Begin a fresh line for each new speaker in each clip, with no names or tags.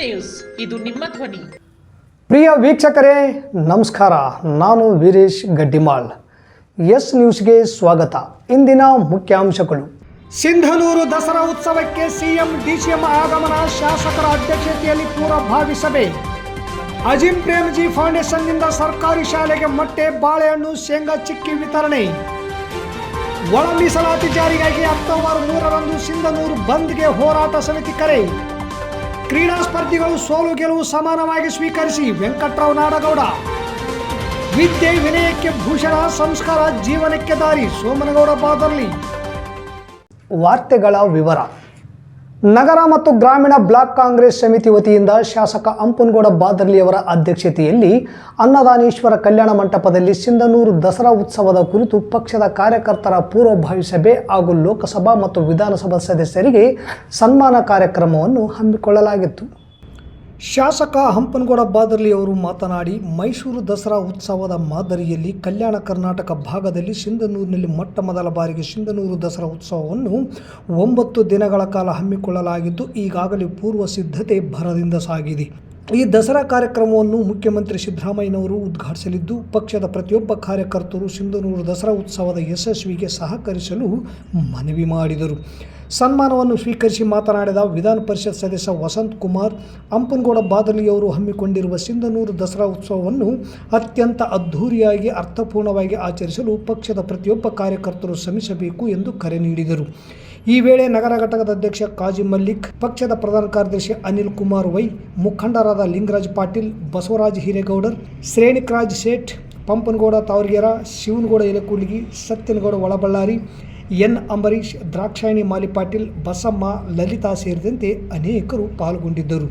news ಇದು ನಿಮ್ಮ ಧ್ವನಿ ಪ್ರಿಯ ವೀಕ್ಷಕರೇ ನಮಸ್ಕಾರ ನಾನು ವೀರೇಶ್ ಗಡ್ಡಿಮಾಳ್ ಎಸ್ ನ್ಯೂಸ್ಗೆ ಸ್ವಾಗತ ಇಂದಿನ ಮುಖ್ಯಾಂಶಗಳು
ಸಿಂಧನೂರು ದಸರಾ ಉತ್ಸವಕ್ಕೆ ಸಿಎಂ ಡಿಸಿಎಂ ಆಗಮನ ಶಾಸಕರ ಅಧ್ಯಕ್ಷತೆಯಲ್ಲಿ ಪೂರ್ವಭಾವಿ ಸಭೆ ಅಜಿಂ ಪ್ರೇಮ್ಜಿ ಫೌಂಡೇಶನ್ನಿಂದ ಸರ್ಕಾರಿ ಶಾಲೆಗೆ ಮೊಟ್ಟೆ ಬಾಳೆಹಣ್ಣು ಶೇಂಗಾ ಚಿಕ್ಕಿ ವಿತರಣೆ ಒಳ ಮೀಸಲಾತಿ ಜಾರಿಗಾಗಿ ಅಕ್ಟೋಬರ್ ಮೂರರಂದು ಸಿಂಧನೂರು ಬಂದ್ಗೆ ಹೋರಾಟ ಸಮಿತಿ ಕರೆ ಕ್ರೀಡಾ ಸ್ಪರ್ಧಿಗಳು ಸೋಲು ಗೆಲುವು ಸಮಾನವಾಗಿ ಸ್ವೀಕರಿಸಿ ವೆಂಕಟರಾವ್ ನಾಡಗೌಡ ವಿದ್ಯೆ ವಿನಯಕ್ಕೆ ಭೂಷಣ ಸಂಸ್ಕಾರ ಜೀವನಕ್ಕೆ ದಾರಿ ಸೋಮನಗೌಡ ಪಾದರ್ಲಿ
ವಾರ್ತೆಗಳ ವಿವರ ನಗರ ಮತ್ತು ಗ್ರಾಮೀಣ ಬ್ಲಾಕ್ ಕಾಂಗ್ರೆಸ್ ಸಮಿತಿ ವತಿಯಿಂದ ಶಾಸಕ ಅಂಪನಗೌಡ ಬಾದರ್ಲಿಯವರ ಅಧ್ಯಕ್ಷತೆಯಲ್ಲಿ ಅನ್ನದಾನೀಶ್ವರ ಕಲ್ಯಾಣ ಮಂಟಪದಲ್ಲಿ ಸಿಂಧನೂರು ದಸರಾ ಉತ್ಸವದ ಕುರಿತು ಪಕ್ಷದ ಕಾರ್ಯಕರ್ತರ ಪೂರ್ವಭಾವಿ ಸಭೆ ಹಾಗೂ ಲೋಕಸಭಾ ಮತ್ತು ವಿಧಾನಸಭಾ ಸದಸ್ಯರಿಗೆ ಸನ್ಮಾನ ಕಾರ್ಯಕ್ರಮವನ್ನು ಹಮ್ಮಿಕೊಳ್ಳಲಾಗಿತ್ತು
ಶಾಸಕ ಹಂಪನಗೌಡ ಬಾದರ್ಲಿ ಅವರು ಮಾತನಾಡಿ ಮೈಸೂರು ದಸರಾ ಉತ್ಸವದ ಮಾದರಿಯಲ್ಲಿ ಕಲ್ಯಾಣ ಕರ್ನಾಟಕ ಭಾಗದಲ್ಲಿ ಸಿಂಧನೂರಿನಲ್ಲಿ ಮೊಟ್ಟ ಮೊದಲ ಬಾರಿಗೆ ಸಿಂಧನೂರು ದಸರಾ ಉತ್ಸವವನ್ನು ಒಂಬತ್ತು ದಿನಗಳ ಕಾಲ ಹಮ್ಮಿಕೊಳ್ಳಲಾಗಿದ್ದು ಈಗಾಗಲೇ ಪೂರ್ವ ಸಿದ್ಧತೆ ಭರದಿಂದ ಸಾಗಿದೆ ಈ ದಸರಾ ಕಾರ್ಯಕ್ರಮವನ್ನು ಮುಖ್ಯಮಂತ್ರಿ ಸಿದ್ದರಾಮಯ್ಯನವರು ಉದ್ಘಾಟಿಸಲಿದ್ದು ಪಕ್ಷದ ಪ್ರತಿಯೊಬ್ಬ ಕಾರ್ಯಕರ್ತರು ಸಿಂಧನೂರು ದಸರಾ ಉತ್ಸವದ ಯಶಸ್ವಿಗೆ ಸಹಕರಿಸಲು ಮನವಿ ಮಾಡಿದರು ಸನ್ಮಾನವನ್ನು ಸ್ವೀಕರಿಸಿ ಮಾತನಾಡಿದ ವಿಧಾನ ಪರಿಷತ್ ಸದಸ್ಯ ವಸಂತ್ ಕುಮಾರ್ ಅಂಪನಗೌಡ ಬಾದಲಿಯವರು ಹಮ್ಮಿಕೊಂಡಿರುವ ಸಿಂಧನೂರು ದಸರಾ ಉತ್ಸವವನ್ನು ಅತ್ಯಂತ ಅದ್ಧೂರಿಯಾಗಿ ಅರ್ಥಪೂರ್ಣವಾಗಿ ಆಚರಿಸಲು ಪಕ್ಷದ ಪ್ರತಿಯೊಬ್ಬ ಕಾರ್ಯಕರ್ತರು ಶ್ರಮಿಸಬೇಕು ಎಂದು ಕರೆ ನೀಡಿದರು ಈ ವೇಳೆ ನಗರ ಘಟಕದ ಅಧ್ಯಕ್ಷ ಕಾಜಿ ಮಲ್ಲಿಕ್ ಪಕ್ಷದ ಪ್ರಧಾನ ಕಾರ್ಯದರ್ಶಿ ಅನಿಲ್ ಕುಮಾರ್ ವೈ ಮುಖಂಡರಾದ ಲಿಂಗರಾಜ್ ಪಾಟೀಲ್ ಬಸವರಾಜ್ ಹಿರೇಗೌಡರ್ ಶ್ರೇಣಿಕರಾಜ್ ಶೇಠ್ ಪಂಪನಗೌಡ ತಾವರ್ಗೇರ ಶಿವನಗೌಡ ಎಲೆಕುಲ್ಗಿ ಸತ್ಯನಗೌಡ ಒಳಬಳ್ಳಾರಿ ಎನ್ ಅಂಬರೀಶ್ ದ್ರಾಕ್ಷಾಯಣಿ ಪಾಟೀಲ್ ಬಸಮ್ಮ ಲಲಿತಾ ಸೇರಿದಂತೆ ಅನೇಕರು ಪಾಲ್ಗೊಂಡಿದ್ದರು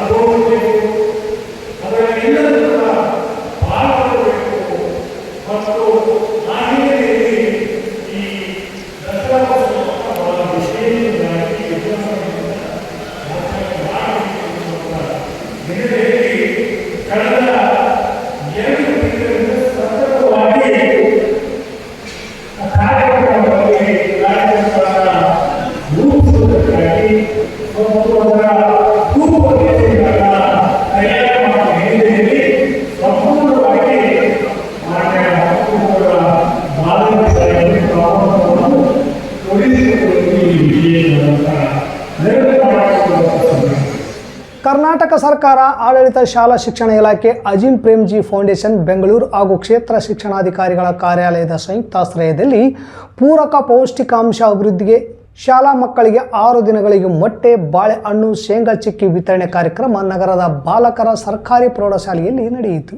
ಸರ್ಕಾರ ಆಡಳಿತ ಶಾಲಾ ಶಿಕ್ಷಣ ಇಲಾಖೆ ಅಜಿಂ ಪ್ರೇಮ್ಜಿ ಫೌಂಡೇಶನ್ ಬೆಂಗಳೂರು ಹಾಗೂ ಕ್ಷೇತ್ರ ಶಿಕ್ಷಣಾಧಿಕಾರಿಗಳ ಕಾರ್ಯಾಲಯದ ಸಂಯುಕ್ತಾಶ್ರಯದಲ್ಲಿ ಪೂರಕ ಪೌಷ್ಟಿಕಾಂಶ ಅಭಿವೃದ್ಧಿಗೆ ಶಾಲಾ ಮಕ್ಕಳಿಗೆ ಆರು ದಿನಗಳಿಗೆ ಮೊಟ್ಟೆ ಬಾಳೆಹಣ್ಣು ಶೇಂಗಾ ಚಿಕ್ಕಿ ವಿತರಣೆ ಕಾರ್ಯಕ್ರಮ ನಗರದ ಬಾಲಕರ ಸರ್ಕಾರಿ ಪ್ರೌಢಶಾಲೆಯಲ್ಲಿ ನಡೆಯಿತು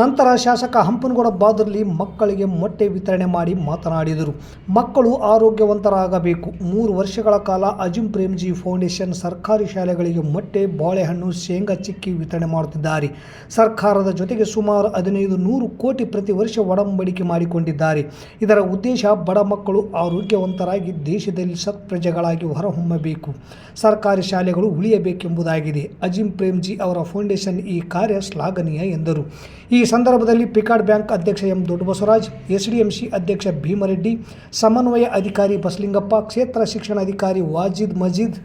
ನಂತರ ಶಾಸಕ ಹಂಪನಗೌಡ ಬಾದರ್ಲಿ ಮಕ್ಕಳಿಗೆ ಮೊಟ್ಟೆ ವಿತರಣೆ ಮಾಡಿ ಮಾತನಾಡಿದರು ಮಕ್ಕಳು ಆರೋಗ್ಯವಂತರಾಗಬೇಕು ಮೂರು ವರ್ಷಗಳ ಕಾಲ ಅಜಿಂ ಪ್ರೇಮ್ಜಿ ಫೌಂಡೇಶನ್ ಸರ್ಕಾರಿ ಶಾಲೆಗಳಿಗೆ ಮೊಟ್ಟೆ ಬಾಳೆಹಣ್ಣು ಶೇಂಗಾ ಚಿಕ್ಕಿ ವಿತರಣೆ ಮಾಡುತ್ತಿದ್ದಾರೆ ಸರ್ಕಾರದ ಜೊತೆಗೆ ಸುಮಾರು ಹದಿನೈದು ನೂರು ಕೋಟಿ ಪ್ರತಿ ವರ್ಷ ಒಡಂಬಡಿಕೆ ಮಾಡಿಕೊಂಡಿದ್ದಾರೆ ಇದರ ಉದ್ದೇಶ ಬಡ ಮಕ್ಕಳು ಆರೋಗ್ಯವಂತರಾಗಿ ದೇಶದಲ್ಲಿ ಸತ್ಪ್ರಜೆಗಳಾಗಿ ಹೊರಹೊಮ್ಮಬೇಕು ಸರ್ಕಾರಿ ಶಾಲೆಗಳು ಉಳಿಯಬೇಕೆಂಬುದಾಗಿದೆ ಅಜಿಂ ಪ್ರೇಮ್ಜಿ ಅವರ ಫೌಂಡೇಶನ್ ಈ ಕಾರ್ಯ ಶ್ಲಾಘನೀಯ ಎಂದರು ಈ ಈ ಸಂದರ್ಭದಲ್ಲಿ ಪಿಕಾರ್ಡ್ ಬ್ಯಾಂಕ್ ಅಧ್ಯಕ್ಷ ಎಂ ಬಸವರಾಜ್ ಎಸ್ಡಿಎಂಸಿ ಅಧ್ಯಕ್ಷ ಭೀಮರೆಡ್ಡಿ ಸಮನ್ವಯ ಅಧಿಕಾರಿ ಬಸಲಿಂಗಪ್ಪ ಕ್ಷೇತ್ರ ಶಿಕ್ಷಣಾಧಿಕಾರಿ ವಾಜಿದ್ ಮಜೀದ್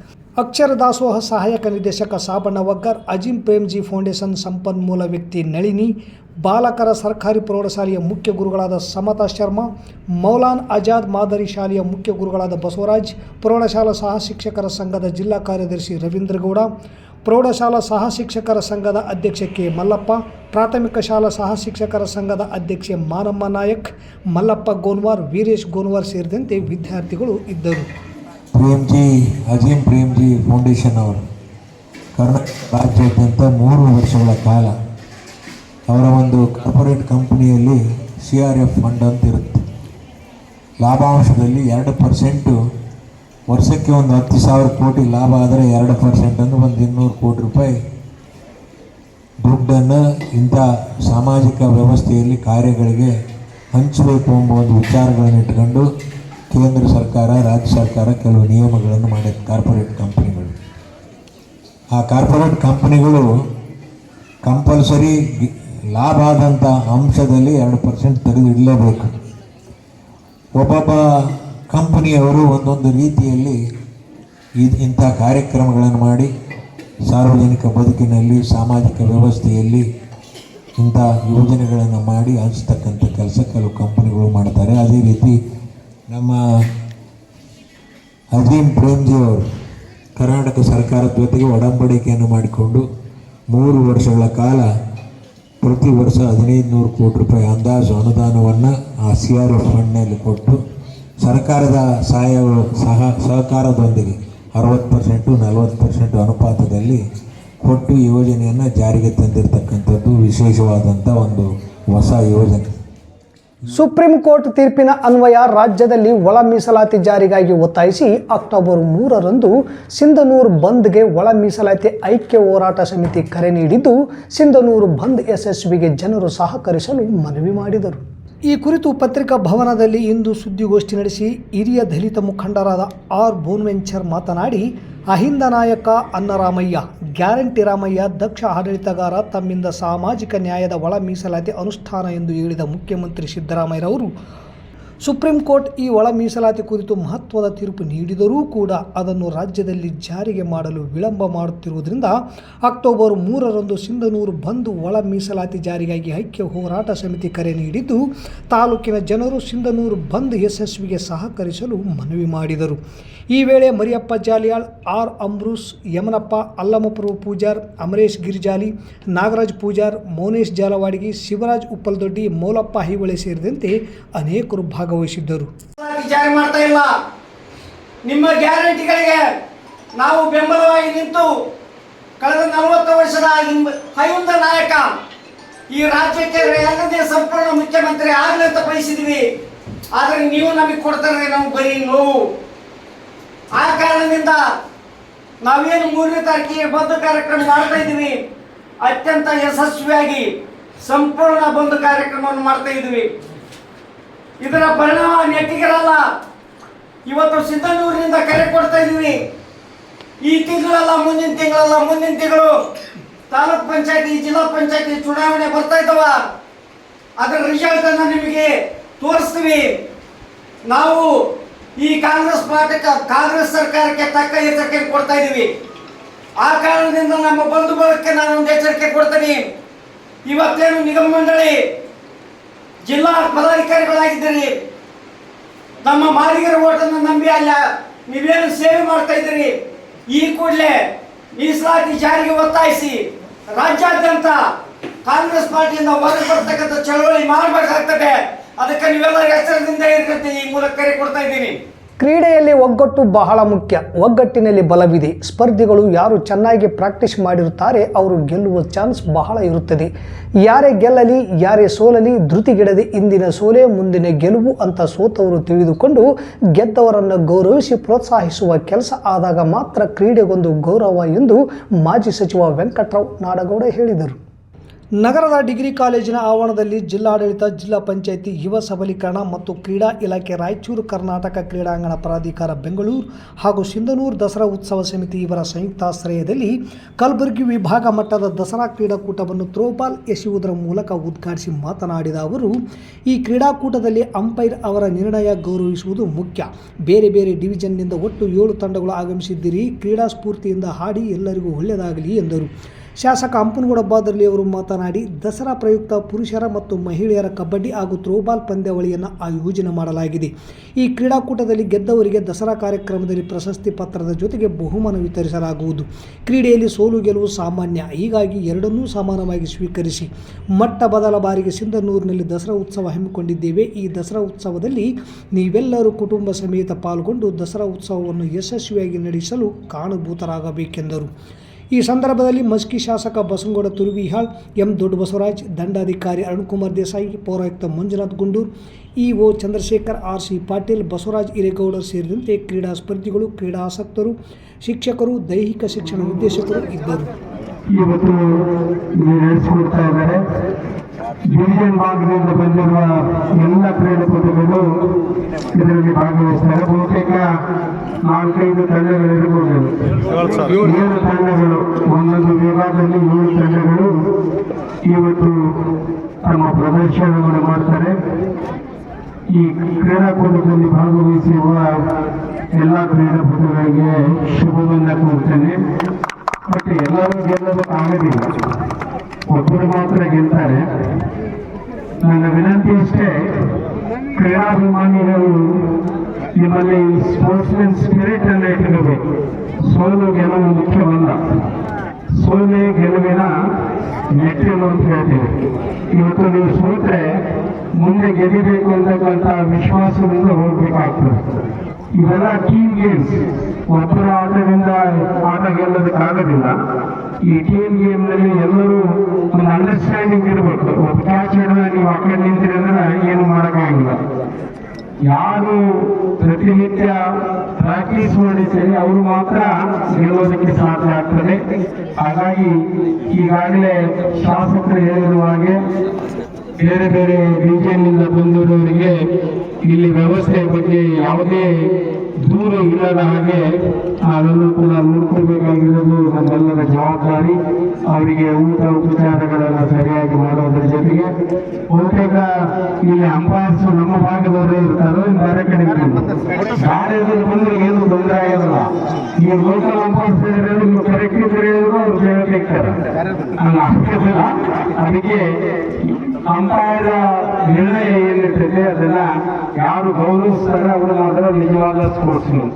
ಅಕ್ಷರ ದಾಸೋಹ ಸಹಾಯಕ ನಿರ್ದೇಶಕ ಸಾಬಣ್ಣ ವಗ್ಗರ್ ಅಜಿಂ ಪ್ರೇಮ್ಜಿ ಫೌಂಡೇಶನ್ ಸಂಪನ್ಮೂಲ ವ್ಯಕ್ತಿ ನಳಿನಿ ಬಾಲಕರ ಸರ್ಕಾರಿ ಪ್ರೌಢಶಾಲೆಯ ಮುಖ್ಯ ಗುರುಗಳಾದ ಸಮತಾ ಶರ್ಮಾ ಮೌಲಾನ್ ಆಜಾದ್ ಮಾದರಿ ಶಾಲೆಯ ಮುಖ್ಯ ಗುರುಗಳಾದ ಬಸವರಾಜ್ ಪ್ರೌಢಶಾಲಾ ಸಹ ಶಿಕ್ಷಕರ ಸಂಘದ ಜಿಲ್ಲಾ ಕಾರ್ಯದರ್ಶಿ ರವೀಂದ್ರಗೌಡ ಪ್ರೌಢಶಾಲಾ ಸಹ ಶಿಕ್ಷಕರ ಸಂಘದ ಅಧ್ಯಕ್ಷ ಕೆ ಮಲ್ಲಪ್ಪ ಪ್ರಾಥಮಿಕ ಶಾಲಾ ಸಹ ಶಿಕ್ಷಕರ ಸಂಘದ ಅಧ್ಯಕ್ಷೆ ಮಾನಮ್ಮ ನಾಯಕ್ ಮಲ್ಲಪ್ಪ ಗೋನ್ವಾರ್ ವೀರೇಶ್ ಗೋನ್ವಾರ್ ಸೇರಿದಂತೆ ವಿದ್ಯಾರ್ಥಿಗಳು ಇದ್ದರು
ಪ್ರೇಮ್ಜಿ ಅಜೀಂ ಪ್ರೇಮ್ಜಿ ಫೌಂಡೇಶನ್ ಅವರು ಕರ್ನಾಟಕ ರಾಜ್ಯಾದ್ಯಂತ ಮೂರು ವರ್ಷಗಳ ಕಾಲ ಅವರ ಒಂದು ಕಾರ್ಪೊರೇಟ್ ಕಂಪ್ನಿಯಲ್ಲಿ ಸಿ ಆರ್ ಎಫ್ ಫಂಡ್ ಅಂತ ಇರುತ್ತೆ ಲಾಭಾಂಶದಲ್ಲಿ ಎರಡು ಪರ್ಸೆಂಟು ವರ್ಷಕ್ಕೆ ಒಂದು ಹತ್ತು ಸಾವಿರ ಕೋಟಿ ಲಾಭ ಆದರೆ ಎರಡು ಪರ್ಸೆಂಟ್ ಅಂದರೆ ಒಂದು ಇನ್ನೂರು ಕೋಟಿ ರೂಪಾಯಿ ದುಡ್ಡನ್ನು ಇಂಥ ಸಾಮಾಜಿಕ ವ್ಯವಸ್ಥೆಯಲ್ಲಿ ಕಾರ್ಯಗಳಿಗೆ ಹಂಚಬೇಕು ಎಂಬ ಒಂದು ವಿಚಾರಗಳನ್ನು ಇಟ್ಕೊಂಡು ಕೇಂದ್ರ ಸರ್ಕಾರ ರಾಜ್ಯ ಸರ್ಕಾರ ಕೆಲವು ನಿಯಮಗಳನ್ನು ಮಾಡಿದೆ ಕಾರ್ಪೊರೇಟ್ ಕಂಪ್ನಿಗಳು ಆ ಕಾರ್ಪೊರೇಟ್ ಕಂಪ್ನಿಗಳು ಕಂಪಲ್ಸರಿ ಲಾಭ ಆದಂಥ ಅಂಶದಲ್ಲಿ ಎರಡು ಪರ್ಸೆಂಟ್ ತೆಗೆದು ಇಡಲೇಬೇಕು ಒಬ್ಬೊಬ್ಬ ಕಂಪನಿಯವರು ಒಂದೊಂದು ರೀತಿಯಲ್ಲಿ ಇದು ಇಂಥ ಕಾರ್ಯಕ್ರಮಗಳನ್ನು ಮಾಡಿ ಸಾರ್ವಜನಿಕ ಬದುಕಿನಲ್ಲಿ ಸಾಮಾಜಿಕ ವ್ಯವಸ್ಥೆಯಲ್ಲಿ ಇಂಥ ಯೋಜನೆಗಳನ್ನು ಮಾಡಿ ಹಂಚ್ತಕ್ಕಂಥ ಕೆಲಸ ಕೆಲವು ಕಂಪನಿಗಳು ಮಾಡ್ತಾರೆ ಅದೇ ರೀತಿ ನಮ್ಮ ಅಜೀಂ ಅವರು ಕರ್ನಾಟಕ ಸರ್ಕಾರದ ಜೊತೆಗೆ ಒಡಂಬಡಿಕೆಯನ್ನು ಮಾಡಿಕೊಂಡು ಮೂರು ವರ್ಷಗಳ ಕಾಲ ಪ್ರತಿ ವರ್ಷ ಹದಿನೈದು ನೂರು ಕೋಟಿ ರೂಪಾಯಿ ಅಂದಾಜು ಅನುದಾನವನ್ನು ಆ ಸಿ ಆರ್ ಎಫ್ ಫಂಡ್ನಲ್ಲಿ ಕೊಟ್ಟು ಸರ್ಕಾರದ ಸಹಾಯ ಸಹ ಸಹಕಾರದೊಂದಿಗೆ ಅರವತ್ತು ಪರ್ಸೆಂಟು ನಲವತ್ತು ಪರ್ಸೆಂಟು ಅನುಪಾತದಲ್ಲಿ ಕೊಟ್ಟು ಯೋಜನೆಯನ್ನು ಜಾರಿಗೆ ತಂದಿರತಕ್ಕಂಥದ್ದು ವಿಶೇಷವಾದಂಥ ಒಂದು ಹೊಸ ಯೋಜನೆ
ಸುಪ್ರೀಂ ಕೋರ್ಟ್ ತೀರ್ಪಿನ ಅನ್ವಯ ರಾಜ್ಯದಲ್ಲಿ ಒಳ ಮೀಸಲಾತಿ ಜಾರಿಗಾಗಿ ಒತ್ತಾಯಿಸಿ ಅಕ್ಟೋಬರ್ ಮೂರರಂದು ಸಿಂಧನೂರು ಬಂದ್ಗೆ ಒಳ ಮೀಸಲಾತಿ ಐಕ್ಯ ಹೋರಾಟ ಸಮಿತಿ ಕರೆ ನೀಡಿದ್ದು ಸಿಂಧನೂರು ಬಂದ್ ಯಶಸ್ವಿಗೆ ಜನರು ಸಹಕರಿಸಲು ಮನವಿ ಮಾಡಿದರು ಈ ಕುರಿತು ಪತ್ರಿಕಾ ಭವನದಲ್ಲಿ ಇಂದು ಸುದ್ದಿಗೋಷ್ಠಿ ನಡೆಸಿ ಹಿರಿಯ ದಲಿತ ಮುಖಂಡರಾದ ಆರ್ ಬೋನ್ವೆಂಚರ್ ಮಾತನಾಡಿ ಅಹಿಂದ ನಾಯಕ ಅನ್ನರಾಮಯ್ಯ ಗ್ಯಾರಂಟಿ ರಾಮಯ್ಯ ದಕ್ಷ ಆಡಳಿತಗಾರ ತಮ್ಮಿಂದ ಸಾಮಾಜಿಕ ನ್ಯಾಯದ ಒಳ ಮೀಸಲಾತಿ ಅನುಷ್ಠಾನ ಎಂದು ಹೇಳಿದ ಮುಖ್ಯಮಂತ್ರಿ ಸಿದ್ದರಾಮಯ್ಯರವರು ಸುಪ್ರೀಂ ಕೋರ್ಟ್ ಈ ಒಳ ಮೀಸಲಾತಿ ಕುರಿತು ಮಹತ್ವದ ತೀರ್ಪು ನೀಡಿದರೂ ಕೂಡ ಅದನ್ನು ರಾಜ್ಯದಲ್ಲಿ ಜಾರಿಗೆ ಮಾಡಲು ವಿಳಂಬ ಮಾಡುತ್ತಿರುವುದರಿಂದ ಅಕ್ಟೋಬರ್ ಮೂರರಂದು ಸಿಂಧನೂರು ಬಂದ್ ಒಳ ಮೀಸಲಾತಿ ಜಾರಿಗಾಗಿ ಐಕ್ಯ ಹೋರಾಟ ಸಮಿತಿ ಕರೆ ನೀಡಿದ್ದು ತಾಲೂಕಿನ ಜನರು ಸಿಂಧನೂರು ಬಂದ್ ಯಶಸ್ವಿಗೆ ಸಹಕರಿಸಲು ಮನವಿ ಮಾಡಿದರು ಈ ವೇಳೆ ಮರಿಯಪ್ಪ ಜಾಲಿಯಾಳ್ ಆರ್ ಅಂಬ್ರೂಸ್ ಯಮನಪ್ಪ ಅಲ್ಲಮಪ್ರಭು ಪೂಜಾರ್ ಅಮರೇಶ್ ಗಿರಿಜಾಲಿ ನಾಗರಾಜ್ ಪೂಜಾರ್ ಮೌನೇಶ್ ಜಾಲವಾಡಗಿ ಶಿವರಾಜ್ ಉಪ್ಪಲ್ದೊಡ್ಡಿ ಮೌಲಪ್ಪ ಹಿವಳೆ ಸೇರಿದಂತೆ ಅನೇಕರು ಭಾಗ ಭಾಗವಹಿಸಿದ್ದರು
ವಿಚಾರ ಮಾಡ್ತಾ ಇಲ್ಲ ನಿಮ್ಮ ಗ್ಯಾರಂಟಿಗಳಿಗೆ ನಾವು ಬೆಂಬಲವಾಗಿ ನಿಂತು ಕಳೆದ ನಲವತ್ತು ವರ್ಷದ ಹೈಂದ ನಾಯಕ ಈ ರಾಜ್ಯಕ್ಕೆ ಎರಡನೇ ಸಂಪೂರ್ಣ ಮುಖ್ಯಮಂತ್ರಿ ಆಗಲಿ ಅಂತ ಬಯಸಿದ್ವಿ ಆದರೆ ನೀವು ನಮಗೆ ಕೊಡ್ತಾರೆ ನಾವು ಬರೀ ನೋವು ಆ ಕಾರಣದಿಂದ ನಾವೇನು ಮೂರನೇ ತಾರೀಕಿಗೆ ಬಂದು ಕಾರ್ಯಕ್ರಮ ಮಾಡ್ತಾ ಇದ್ದೀವಿ ಅತ್ಯಂತ ಯಶಸ್ವಿಯಾಗಿ ಸಂಪೂರ್ಣ ಬಂದು ಕಾರ್ಯಕ್ರಮವನ್ನು ಮಾಡ್ತಾ ಇದ್ವಿ ಇದರ ಪರಿಣಾಮ ನೆಟ್ಟಿಗರಲ್ಲ ಇವತ್ತು ಸಿದ್ಧನೂರಿನಿಂದ ಕರೆ ಕೊಡ್ತಾ ಇದ್ದೀವಿ ಈ ತಿಂಗಳಲ್ಲ ಮುಂದಿನ ತಿಂಗಳಲ್ಲ ಮುಂದಿನ ತಿಂಗಳು ತಾಲೂಕ್ ಪಂಚಾಯತಿ ಜಿಲ್ಲಾ ಪಂಚಾಯತಿ ಚುನಾವಣೆ ಬರ್ತಾ ಇದ್ದಾವ ಅದರ ರಿಸಲ್ಟ್ ಅನ್ನು ನಿಮಗೆ ತೋರಿಸ್ತೀವಿ ನಾವು ಈ ಕಾಂಗ್ರೆಸ್ ಪಾರ್ಟಿ ಕಾಂಗ್ರೆಸ್ ಸರ್ಕಾರಕ್ಕೆ ತಕ್ಕ ಎಚ್ಚರಿಕೆ ಕೊಡ್ತಾ ಇದ್ದೀವಿ ಆ ಕಾರಣದಿಂದ ನಮ್ಮ ಬಂಧು ನಾನು ಒಂದು ಎಚ್ಚರಿಕೆ ಕೊಡ್ತೀನಿ ಇವತ್ತೇನು ನಿಗಮ ಮಂಡಳಿ ಜಿಲ್ಲಾ ಪದಾಧಿಕಾರಿಗಳಾಗಿದ್ದೀರಿ ನಮ್ಮ ಮಾರಿಗರ ಓಟನ್ನು ನಂಬಿ ಅಲ್ಲ ನೀವೇನು ಸೇವೆ ಮಾಡ್ತಾ ಇದ್ದೀರಿ ಈ ಕೂಡಲೇ ಮೀಸಲಾತಿ ಜಾರಿಗೆ ಒತ್ತಾಯಿಸಿ ರಾಜ್ಯಾದ್ಯಂತ ಕಾಂಗ್ರೆಸ್ ಪಾರ್ಟಿಯಿಂದ ಹೊರಗೆ ಬರ್ತಕ್ಕಂಥ ಚಳವಳಿ ಮಾಡಬೇಕಾಗ್ತದೆ ಅದಕ್ಕೆ ನೀವೆಲ್ಲರೂ ಹೆಸರದಿಂದ ಇರ್ಕಂತ ಈ ಮೂಲಕ ಕರೆ ಕೊಡ್ತಾ ಇದ್ದೀನಿ
ಕ್ರೀಡೆಯಲ್ಲಿ ಒಗ್ಗಟ್ಟು ಬಹಳ ಮುಖ್ಯ ಒಗ್ಗಟ್ಟಿನಲ್ಲಿ ಬಲವಿದೆ ಸ್ಪರ್ಧಿಗಳು ಯಾರು ಚೆನ್ನಾಗಿ ಪ್ರಾಕ್ಟೀಸ್ ಮಾಡಿರುತ್ತಾರೆ ಅವರು ಗೆಲ್ಲುವ ಚಾನ್ಸ್ ಬಹಳ ಇರುತ್ತದೆ ಯಾರೇ ಗೆಲ್ಲಲಿ ಯಾರೇ ಸೋಲಲಿ ಧೃತಿಗಿಡದೆ ಇಂದಿನ ಸೋಲೆ ಮುಂದಿನ ಗೆಲುವು ಅಂತ ಸೋತವರು ತಿಳಿದುಕೊಂಡು ಗೆದ್ದವರನ್ನು ಗೌರವಿಸಿ ಪ್ರೋತ್ಸಾಹಿಸುವ ಕೆಲಸ ಆದಾಗ ಮಾತ್ರ ಕ್ರೀಡೆಗೊಂದು ಗೌರವ ಎಂದು ಮಾಜಿ ಸಚಿವ ವೆಂಕಟರಾವ್ ನಾಡಗೌಡ ಹೇಳಿದರು ನಗರದ ಡಿಗ್ರಿ ಕಾಲೇಜಿನ ಆವರಣದಲ್ಲಿ ಜಿಲ್ಲಾಡಳಿತ ಜಿಲ್ಲಾ ಪಂಚಾಯಿತಿ ಯುವ ಸಬಲೀಕರಣ ಮತ್ತು ಕ್ರೀಡಾ ಇಲಾಖೆ ರಾಯಚೂರು ಕರ್ನಾಟಕ ಕ್ರೀಡಾಂಗಣ ಪ್ರಾಧಿಕಾರ ಬೆಂಗಳೂರು ಹಾಗೂ ಸಿಂಧನೂರು ದಸರಾ ಉತ್ಸವ ಸಮಿತಿ ಇವರ ಸಂಯುಕ್ತಾಶ್ರಯದಲ್ಲಿ ಕಲಬುರಗಿ ವಿಭಾಗ ಮಟ್ಟದ ದಸರಾ ಕ್ರೀಡಾಕೂಟವನ್ನು ತ್ರೋಪಾಲ್ ಎಸೆಯುವುದರ ಮೂಲಕ ಉದ್ಘಾಟಿಸಿ ಮಾತನಾಡಿದ ಅವರು ಈ ಕ್ರೀಡಾಕೂಟದಲ್ಲಿ ಅಂಪೈರ್ ಅವರ ನಿರ್ಣಯ ಗೌರವಿಸುವುದು ಮುಖ್ಯ ಬೇರೆ ಬೇರೆ ಡಿವಿಜನ್ನಿಂದ ಒಟ್ಟು ಏಳು ತಂಡಗಳು ಆಗಮಿಸಿದ್ದೀರಿ ಕ್ರೀಡಾ ಸ್ಫೂರ್ತಿಯಿಂದ ಹಾಡಿ ಎಲ್ಲರಿಗೂ ಒಳ್ಳೆಯದಾಗಲಿ ಎಂದರು ಶಾಸಕ ಬಾದರ್ಲಿ ಅವರು ಮಾತನಾಡಿ ದಸರಾ ಪ್ರಯುಕ್ತ ಪುರುಷರ ಮತ್ತು ಮಹಿಳೆಯರ ಕಬಡ್ಡಿ ಹಾಗೂ ಥ್ರೋಬಾಲ್ ಪಂದ್ಯಾವಳಿಯನ್ನು ಆಯೋಜನೆ ಮಾಡಲಾಗಿದೆ ಈ ಕ್ರೀಡಾಕೂಟದಲ್ಲಿ ಗೆದ್ದವರಿಗೆ ದಸರಾ ಕಾರ್ಯಕ್ರಮದಲ್ಲಿ ಪ್ರಶಸ್ತಿ ಪತ್ರದ ಜೊತೆಗೆ ಬಹುಮಾನ ವಿತರಿಸಲಾಗುವುದು ಕ್ರೀಡೆಯಲ್ಲಿ ಸೋಲು ಗೆಲುವು ಸಾಮಾನ್ಯ ಹೀಗಾಗಿ ಎರಡನ್ನೂ ಸಮಾನವಾಗಿ ಸ್ವೀಕರಿಸಿ ಮಟ್ಟ ಬದಲ ಬಾರಿಗೆ ಸಿಂಧನೂರಿನಲ್ಲಿ ದಸರಾ ಉತ್ಸವ ಹಮ್ಮಿಕೊಂಡಿದ್ದೇವೆ ಈ ದಸರಾ ಉತ್ಸವದಲ್ಲಿ ನೀವೆಲ್ಲರೂ ಕುಟುಂಬ ಸಮೇತ ಪಾಲ್ಗೊಂಡು ದಸರಾ ಉತ್ಸವವನ್ನು ಯಶಸ್ವಿಯಾಗಿ ನಡೆಸಲು ಕಾಣಭೂತರಾಗಬೇಕೆಂದರು ಈ ಸಂದರ್ಭದಲ್ಲಿ ಮಸ್ಕಿ ಶಾಸಕ ಬಸನಗೌಡ ತುರುವಿಹಾಳ್ ಎಂ ಬಸವರಾಜ್ ದಂಡಾಧಿಕಾರಿ ಕುಮಾರ್ ದೇಸಾಯಿ ಪೌರಾಯುಕ್ತ Manjunath Gundur EO Chandrashekar R C Patil Basavaraj Iregowda ಸೇರಿದಂತೆ ಕ್ರೀಡಾ ಸ್ಪರ್ಧಿಗಳು ಆಸಕ್ತರು ಶಿಕ್ಷಕರು ದೈಹಿಕ ಶಿಕ್ಷಣ ನಿರ್ದೇಶಕರು ಇದ್ದರು
ಇವತ್ತು ಎಲ್ಲ ಇದರಲ್ಲಿ ಭಾಗವಹಿಸ್ತಾರೆ ಬಹುತೇಕ ನಾಲ್ಕೈದು ತಂಡಗಳು ಇರಬಹುದು ಏಳು ತಂಡಗಳು ಒಂದೊಂದು ವಿಭಾಗದಲ್ಲಿ ಏಳು ತಂಡಗಳು ಇವತ್ತು ತಮ್ಮ ಪ್ರದರ್ಶನವನ್ನು ಮಾಡ್ತಾರೆ ಈ ಕ್ರೀಡಾಕೂಟದಲ್ಲಿ ಭಾಗವಹಿಸಿರುವ ಎಲ್ಲ ಕ್ರೀಡಾಪಟುಗಳಿಗೆ ಶುಭವನ್ನು ಕೋರ್ತೇನೆ ಮತ್ತು ಎಲ್ಲರೂ ಗೆಲ್ಲಲು ಆಗದಿಲ್ಲ ಒಬ್ಬರು ಮಾತ್ರ ಗೆಲ್ತಾರೆ ನನ್ನ ವಿನಂತಿ ಇಷ್ಟೇ ಕ್ರೀಡಾಭಿಮಾನಿಗಳು ನಿಮ್ಮಲ್ಲಿ ಸ್ಪೋರ್ಟ್ಸ್ಮನ್ ಸ್ಪಿರಿಟ್ ಅನ್ನ ಇಟ್ಕೋಬೇಕು ಸೋಲು ಗೆಲುವು ಮುಖ್ಯವಲ್ಲ ಸೋಲೆ ಗೆಲುವಿನ ಮೆಟ್ಟಿಲು ಅಂತ ಹೇಳ್ತೀವಿ ಇವತ್ತು ನೀವು ಸೋತ್ರೆ ಮುಂದೆ ಗೆಲ್ಲಬೇಕು ಅಂತಕ್ಕಂಥ ವಿಶ್ವಾಸದಿಂದ ಹೋಗ್ಬೇಕಾಗ್ತದೆ ಇವೆಲ್ಲ ಟೀಮ್ ಗೇಮ್ಸ್ ಒಬ್ಬರ ಆಟದಿಂದ ಆಟ ಗೆಲ್ಲೋದಕ್ಕಾಗೋದಿಲ್ಲ ಈ ಟೀಮ್ ಗೇಮ್ ನಲ್ಲಿ ಎಲ್ಲರೂ ಒಂದು ಅಂಡರ್ಸ್ಟ್ಯಾಂಡಿಂಗ್ ಇರಬೇಕು ಕ್ಯಾಚ್ ಹಿಡಿದ್ರೆ ನೀವು ಆಕಡೆ ನಿಂತಿರಂದ್ರೆ ಏನು ಮಾಡೋಕ್ಕಾಗಿಲ್ಲ ಯಾರು ಪ್ರತಿನಿತ್ಯ ಪ್ರಾಕ್ಟೀಸ್ ಮಾಡಿದ್ದೇನೆ ಅವರು ಮಾತ್ರ ಗೆಲ್ಲೋದಕ್ಕೆ ಸಾಧ್ಯ ಆಗ್ತದೆ ಹಾಗಾಗಿ ಈಗಾಗಲೇ ಶಾಸಕರು ಹೇಳಿರುವ ಹಾಗೆ ಬೇರೆ ಬೇರೆ ರೀಜಿಯನ್ನಿಂದ ಬಂದಿರುವವರಿಗೆ ಇಲ್ಲಿ ವ್ಯವಸ್ಥೆಯ ಬಗ್ಗೆ ಯಾವುದೇ ದೂರ ಇಲ್ಲದ ಹಾಗೆ ಅದನ್ನು ಕೂಡ ನೋಡ್ಕೋಬೇಕಾಗಿರೋದು ನಮ್ಮೆಲ್ಲರ ಜವಾಬ್ದಾರಿ ಅವರಿಗೆ ಊಟ ಉಪಚಾರಗಳನ್ನ ಸರಿಯಾಗಿ ಮಾಡೋದ್ರ ಜೊತೆಗೆ ಬಹುತೇಕ ಇಲ್ಲಿ ಅಂಪೈರ್ಸ್ ನಮ್ಮ ಭಾಗದವರೇ ಇರ್ತಾರೋ ಬೇರೆ ಕಡೆ ಬಂದ್ರೆ ಏನು ತೊಂದರೆ ಆಗಿರಲ್ಲ ಈ ಲೋಕಲ್ ಅಂಪೈರ್ಸ್ ಕರೆಕ್ಟ್ ಇದ್ರೆ ಅವ್ರು ಅದಕ್ಕೆ ಸಂಪ್ರದಾಯದ ನಿರ್ಣಯ ಏನಿರ್ತದೆ ಅದನ್ನ ಯಾರು ಗೌರವಿಸ್ತಾರೆ ಅವರು ಮಾತ್ರ ನಿಜವಾದ ಸ್ಪೋರ್ಟ್ಸ್ಮನ್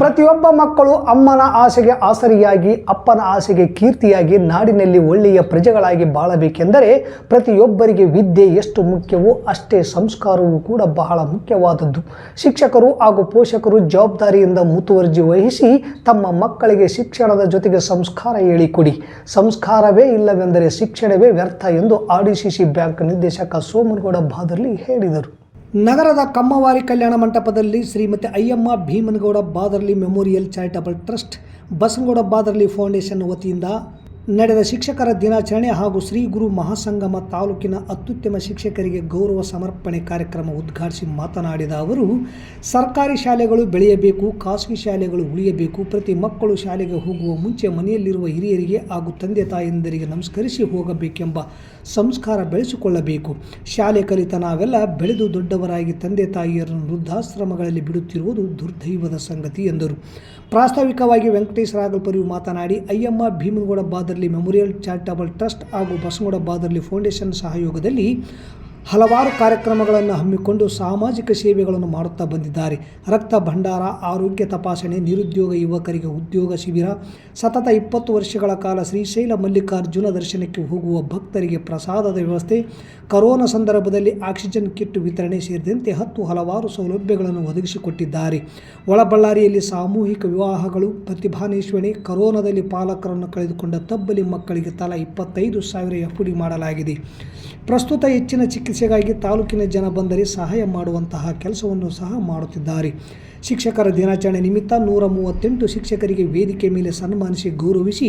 ಪ್ರತಿಯೊಬ್ಬ ಮಕ್ಕಳು ಅಮ್ಮನ ಆಸೆಗೆ ಆಸರಿಯಾಗಿ ಅಪ್ಪನ ಆಸೆಗೆ ಕೀರ್ತಿಯಾಗಿ ನಾಡಿನಲ್ಲಿ ಒಳ್ಳೆಯ ಪ್ರಜೆಗಳಾಗಿ ಬಾಳಬೇಕೆಂದರೆ ಪ್ರತಿಯೊಬ್ಬರಿಗೆ ವಿದ್ಯೆ ಎಷ್ಟು ಮುಖ್ಯವೋ ಅಷ್ಟೇ ಸಂಸ್ಕಾರವೂ ಕೂಡ ಬಹಳ ಮುಖ್ಯವಾದದ್ದು ಶಿಕ್ಷಕರು ಹಾಗೂ ಪೋಷಕರು ಜವಾಬ್ದಾರಿಯಿಂದ ಮುತುವರ್ಜಿ ವಹಿಸಿ ತಮ್ಮ ಮಕ್ಕಳಿಗೆ ಶಿಕ್ಷಣದ ಜೊತೆಗೆ ಸಂಸ್ಕಾರ ಹೇಳಿಕೊಡಿ ಸಂಸ್ಕಾರವೇ ಇಲ್ಲವೆಂದರೆ ಶಿಕ್ಷಣವೇ ವ್ಯರ್ಥ ಎಂದು R D C C bank ನಿರ್ದೇಶಕ ಸೋಮನಗೌಡ ಬಾದರ್ಲಿ ಹೇಳಿದರು ನಗರದ ಕಮ್ಮವಾರಿ ಕಲ್ಯಾಣ ಮಂಟಪದಲ್ಲಿ Shrimati Ayyamma Bheemanagouda Badarli memorial charitable trust Basanagouda Badarli foundation ವತಿಯಿಂದ ನಡೆದ ಶಿಕ್ಷಕರ ದಿನಾಚರಣೆ ಹಾಗೂ ಶ್ರೀ ಗುರು ಮಹಾಸಂಗಮ ತಾಲೂಕಿನ ಅತ್ಯುತ್ತಮ ಶಿಕ್ಷಕರಿಗೆ ಗೌರವ ಸಮರ್ಪಣೆ ಕಾರ್ಯಕ್ರಮ ಉದ್ಘಾಟಿಸಿ ಮಾತನಾಡಿದ ಅವರು ಸರ್ಕಾರಿ ಶಾಲೆಗಳು ಬೆಳೆಯಬೇಕು ಖಾಸಗಿ ಶಾಲೆಗಳು ಉಳಿಯಬೇಕು ಪ್ರತಿ ಮಕ್ಕಳು ಶಾಲೆಗೆ ಹೋಗುವ ಮುಂಚೆ ಮನೆಯಲ್ಲಿರುವ ಹಿರಿಯರಿಗೆ ಹಾಗೂ ತಂದೆ ತಾಯಂದಿರಿಗೆ ನಮಸ್ಕರಿಸಿ ಹೋಗಬೇಕೆಂಬ ಸಂಸ್ಕಾರ ಬೆಳೆಸಿಕೊಳ್ಳಬೇಕು ಶಾಲೆ ಕಲಿತ ನಾವೆಲ್ಲ ಬೆಳೆದು ದೊಡ್ಡವರಾಗಿ ತಂದೆ ತಾಯಿಯರನ್ನು ವೃದ್ಧಾಶ್ರಮಗಳಲ್ಲಿ ಬಿಡುತ್ತಿರುವುದು ದುರ್ದೈವದ ಸಂಗತಿ ಎಂದರು ಪ್ರಾಸ್ತಾವಿಕವಾಗಿ ವೆಂಕಟೇಶ್ ರಾಗಲ್ಪರಿಯು ಮಾತನಾಡಿ Ayyamma Bheemanagouda Bada Badarli memorial charitable trust ಹಾಗೂ ಬಸವಗೌಡ ಬಾದರ್ಲಿ ಫೌಂಡೇಶನ್ ಸಹಯೋಗದಲ್ಲಿ ಹಲವಾರು ಕಾರ್ಯಕ್ರಮಗಳನ್ನು ಹಮ್ಮಿಕೊಂಡು ಸಾಮಾಜಿಕ ಸೇವೆಗಳನ್ನು ಮಾಡುತ್ತಾ ಬಂದಿದ್ದಾರೆ ರಕ್ತ ಭಂಡಾರ ಆರೋಗ್ಯ ತಪಾಸಣೆ ನಿರುದ್ಯೋಗ ಯುವಕರಿಗೆ ಉದ್ಯೋಗ ಶಿಬಿರ ಸತತ ಇಪ್ಪತ್ತು ವರ್ಷಗಳ ಕಾಲ ಶ್ರೀಶೈಲ ಮಲ್ಲಿಕಾರ್ಜುನ ದರ್ಶನಕ್ಕೆ ಹೋಗುವ ಭಕ್ತರಿಗೆ ಪ್ರಸಾದದ ವ್ಯವಸ್ಥೆ ಕರೋನಾ ಸಂದರ್ಭದಲ್ಲಿ ಆಕ್ಸಿಜನ್ ಕಿಟ್ ವಿತರಣೆ ಸೇರಿದಂತೆ ಹತ್ತು ಹಲವಾರು ಸೌಲಭ್ಯಗಳನ್ನು ಒದಗಿಸಿಕೊಟ್ಟಿದ್ದಾರೆ ಒಳಬಳ್ಳಾರಿಯಲ್ಲಿ ಸಾಮೂಹಿಕ ವಿವಾಹಗಳು ಪ್ರತಿಭಾನೇಶ್ವರಿ ಕರೋನಾದಲ್ಲಿ ಪಾಲಕರನ್ನು ಕಳೆದುಕೊಂಡ ತಬ್ಬಲಿ ಮಕ್ಕಳಿಗೆ ತಲಾ ಇಪ್ಪತ್ತೈದು ಸಾವಿರ ಎಫ್ ಡಿ ಮಾಡಲಾಗಿದೆ ಪ್ರಸ್ತುತ ಹೆಚ್ಚಿನ ಚಿಕಿತ್ಸೆಗಾಗಿ ತಾಲೂಕಿನ ಜನ ಬಂದರೆ ಸಹಾಯ ಮಾಡುವಂತಹ ಕೆಲಸವನ್ನು ಸಹ ಮಾಡುತ್ತಿದ್ದಾರೆ ಶಿಕ್ಷಕರ ದಿನಾಚರಣೆ ನಿಮಿತ್ತ ನೂರ ಮೂವತ್ತೆಂಟು ಶಿಕ್ಷಕರಿಗೆ ವೇದಿಕೆ ಮೇಲೆ ಸನ್ಮಾನಿಸಿ ಗೌರವಿಸಿ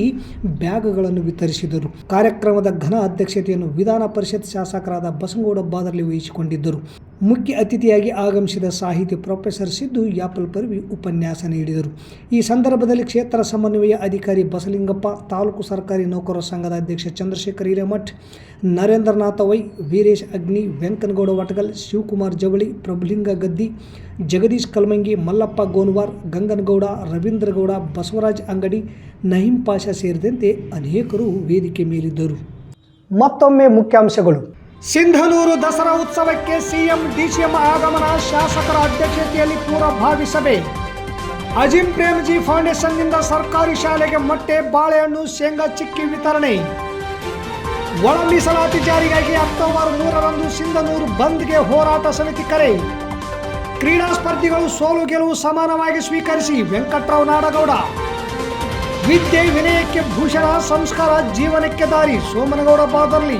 ಬ್ಯಾಗ್ಗಳನ್ನು ವಿತರಿಸಿದರು ಕಾರ್ಯಕ್ರಮದ ಘನ ಅಧ್ಯಕ್ಷತೆಯನ್ನು ವಿಧಾನ ಪರಿಷತ್ ಶಾಸಕರಾದ ಬಸನಗೌಡ ಬಾದರ್ಲಿ ವಹಿಸಿಕೊಂಡಿದ್ದರು ಮುಖ್ಯ ಅತಿಥಿಯಾಗಿ ಆಗಮಿಸಿದ ಸಾಹಿತಿ ಪ್ರೊಫೆಸರ್ ಸಿದ್ದು ಯಾಪಲ್ ಪರ್ವಿ ಉಪನ್ಯಾಸ ನೀಡಿದರು ಈ ಸಂದರ್ಭದಲ್ಲಿ ಕ್ಷೇತ್ರ ಸಮನ್ವಯ ಅಧಿಕಾರಿ ಬಸಲಿಂಗಪ್ಪ ತಾಲೂಕು ಸರ್ಕಾರಿ ನೌಕರರ ಸಂಘದ ಅಧ್ಯಕ್ಷ ಚಂದ್ರಶೇಖರ್ ಹಿರೇಮಠ್ ನರೇಂದ್ರನಾಥ ವೈ ವೀರೇಶ್ ಅಗ್ನಿ ವೆಂಕನಗೌಡ ವಟಗಲ್ ಶಿವಕುಮಾರ್ ಜವಳಿ ಪ್ರಭುಲಿಂಗ ಗದ್ದಿ ಜಗದೀಶ್ ಕಲ್ಮಂಗಿ ಮಲ್ಲಪ್ಪ ಗೋನ್ವಾರ್ ಗಂಗನಗೌಡ ರವೀಂದ್ರಗೌಡ ಬಸವರಾಜ್ ಅಂಗಡಿ ನಹೀಂ ಪಾಷಾ ಸೇರಿದಂತೆ ಅನೇಕರು ವೇದಿಕೆ ಮೇಲಿದ್ದರು
ಮತ್ತೊಮ್ಮೆ ಮುಖ್ಯಾಂಶಗಳು
ಸಿಂಧನೂರು ದಸರಾ ಉತ್ಸವಕ್ಕೆ ಸಿಎಂ ಡಿಸಿಎಂ ಆಗಮನ ಶಾಸಕರ ಅಧ್ಯಕ್ಷತೆಯಲ್ಲಿ ಪೂರ್ವಭಾವಿ ಸಭೆ ಅಜಿಂ ಪ್ರೇಮ್ಜಿ ಫೌಂಡೇಶನ್ನಿಂದ ಸರ್ಕಾರಿ ಶಾಲೆಗೆ ಮೊಟ್ಟೆ ಬಾಳೆಹಣ್ಣು ಶೇಂಗಾ ಚಿಕ್ಕಿ ವಿತರಣೆ ಒಳ ಮೀಸಲಾತಿ ಜಾರಿಗಾಗಿ ಅಕ್ಟೋಬರ್ ಮೂರರಂದು ಸಿಂಧನೂರು ಬಂದ್ಗೆ ಹೋರಾಟ ಸಮಿತಿ ಕರೆ ಕ್ರೀಡಾ ಸ್ಪರ್ಧಿಗಳು ಸೋಲು ಗೆಲುವು ಸಮಾನವಾಗಿ ಸ್ವೀಕರಿಸಿ ವೆಂಕಟರಾವ್ ನಾಡಗೌಡ ವಿದ್ಯೆ ವಿನಯಕ್ಕೆ ಭೂಷಣ ಸಂಸ್ಕಾರ ಜೀವನಕ್ಕೆ ದಾರಿ ಸೋಮನಗೌಡ ಬಾದರ್ಲಿ